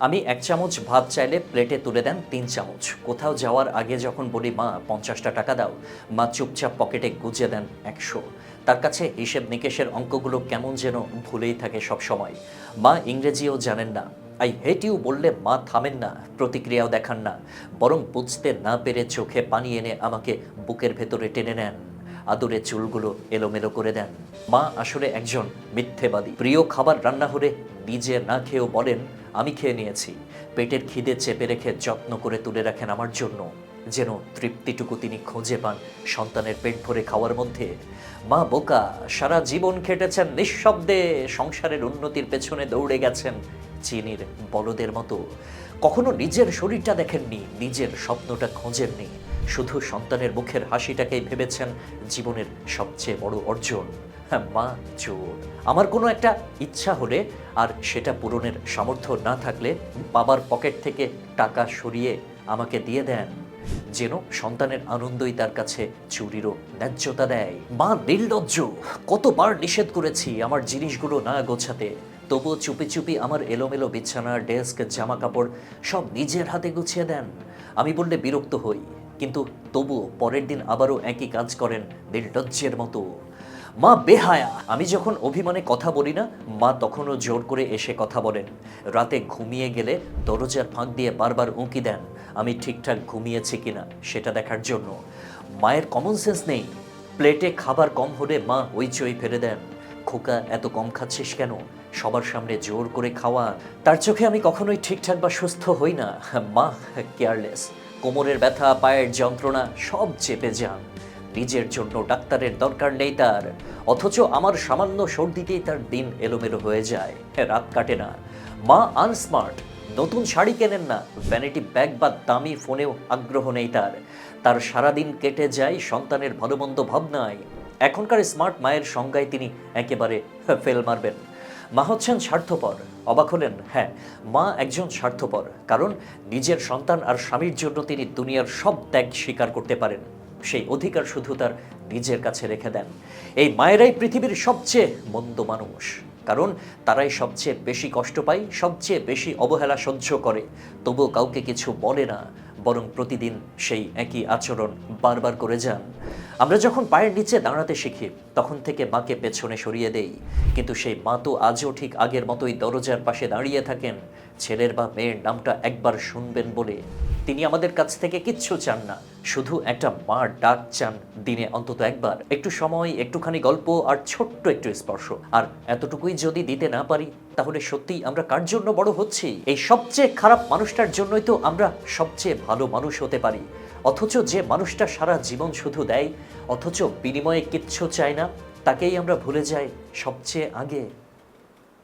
আমি এক চামচ ভাত চাইলে প্লেটে তুলে দেন তিন চামচ। কোথাও যাওয়ার আগে যখন বলি, মা, পঞ্চাশটা টাকা দাও, মা চুপচাপ পকেটে গুজে দেন একশো। তার কাছে হিসেব নিকেশের অঙ্কগুলো কেমন যেন ভুলেই থাকে সব সময়। মা ইংরেজিও জানেন না। আই হেট ইউ বললে মা থামেন না, প্রতিক্রিয়াও দেখান না। বরং বুঝতে না পেরে চোখে পানি এনে আমাকে বুকের ভেতরে টেনে নেন। আদরে চুলগুলো এলোমেলো করে দেন। মা আসলে একজন মিথ্যেবাদী। প্রিয় খাবার রান্না হলে নিজে না খেয়েও বলেন আমি খেয়ে নিয়েছি। পেটের খিদে চেপে রেখে যত্ন করে তুলে রাখেন আমার জন্য। যেন তৃপ্তিটুকু তিনি খুঁজে পান সন্তানের পেট ভরে খাওয়ার মধ্যে। মা বোকা, সারা জীবন খেটেছেন নিঃশব্দে, সংসারের উন্নতির পেছনে দৌড়ে গেছেন চিনির বলদের মতো। কখনো নিজের শরীরটা দেখেননি, নিজের স্বপ্নটা খোঁজেননি। শুধু সন্তানের মুখের হাসিটাকেই ভেবেছেন জীবনের সবচেয়ে বড় অর্জন। মা, চোর। আমার কোনো একটা ইচ্ছা হলে আর সেটা পূরণের সামর্থ্য না থাকলে বাবার পকেট থেকে টাকা সরিয়ে আমাকে দিয়ে দেন, যেন সন্তানের আনন্দই তার কাছে চুরিরও ন্যায্যতা দেয়। মা, নির্লজ্জ! কতবার নিষেধ করেছি আমার জিনিসগুলো না গোছাতে। তবুও চুপি চুপি আমার এলোমেলো বিছানা ডেস্ক জামা কাপড় সব নিজের হাতে গুছিয়ে দেন। আমি বললে বিরক্ত হই, কিন্তু তবুও পরের দিন আবারও একই কাজ করেন নির্লজ্জের মতো। মা বেহায়া। আমি যখন অভিমানে কথা বলি না, মা তখনও জোর করে এসে কথা বলেন। রাতে ঘুমিয়ে গেলে দরজার ফাঁক দিয়ে বারবার উঁকি দেন, আমি ঠিকঠাক ঘুমিয়েছি কিনা সেটা দেখার জন্য। মায়ের কমন সেন্স নেই। প্লেটে খাবার কম হলে মা হইচই ফেলে দেন। খোকা, এত কম খাচ্ছিস কেন? সবার সামনে জোর করে খাওয়া। তার চোখে আমি কখনোই ঠিকঠাক বা সুস্থ হই না। মা কেয়ারলেস কোমরের ব্যথা, পায়ের যন্ত্রণা সব চেপে যান। নিজের জন্য ডাক্তারের দরকার নেই তার। অথচ আমার সামান্য সর্দিতেই তার দিন এলোমেলো হয়ে যায়। রাত কাটে না। মা আনস্মার্ট। নতুন শাড়ি কেনেন না। ভ্যানিটি ব্যাগ বা দামি ফোনেও আগ্রহ নেই তার। তার সারাদিন কেটে যায় সন্তানের ভালো মন্দ ভাবনায়। এখনকার স্মার্ট মায়ের সংজ্ঞায় তিনি একেবারে ফেল মারবেন। মা হচ্ছেন স্বার্থপর। অবাক হলেন হ্যাঁ মা একজন স্বার্থপর। কারণ নিজের সন্তান আর স্বামীর জন্য তিনি দুনিয়ার সব ত্যাগ স্বীকার করতে পারেন। সেই অধিকার শুধু তার নিজের কাছে রেখে দেন। এই মায়েরাই পৃথিবীর সবচেয়ে মন্দ মানুষ। কারণ তারাই সবচেয়ে বেশি কষ্ট পায়, সবচেয়ে বেশি অবহেলা সহ্য করে। তবুও কাউকে কিছু বলে না, বরং প্রতিদিন সেই একই আচরণ বারবার করে যান। আমরা যখন পায়ের নিচে দাঁড়াতে শিখি, তখন থেকে মাকে পেছনে সরিয়ে দেই। কিন্তু সেই মা তো আজও ঠিক আগের মতোই দরজার পাশে দাঁড়িয়ে থাকেন। ছেলের বা মেয়ের নামটা একবার শুনবেন বলে তিনি আমাদের কাছ থেকে কিচ্ছু চান না, শুধু একটা মার ডাক চান দিনে অন্তত একবার। একটু সময়, একটুখানি গল্প আর ছোট্ট একটু স্পর্শ। আর এতটুকুই যদি দিতে না পারি, তাহলে সত্যিই আমরা কার জন্য বড় হচ্ছি? এই সবচেয়ে খারাপ মানুষটার জন্যই তো আমরা সবচেয়ে ভালো মানুষ হতে পারি। অথচ যে মানুষটা সারা জীবন শুধু দেয়, অথচ বিনিময়ে কিচ্ছু চায় না, তাকেই আমরা ভুলে যাই সবচেয়ে আগে।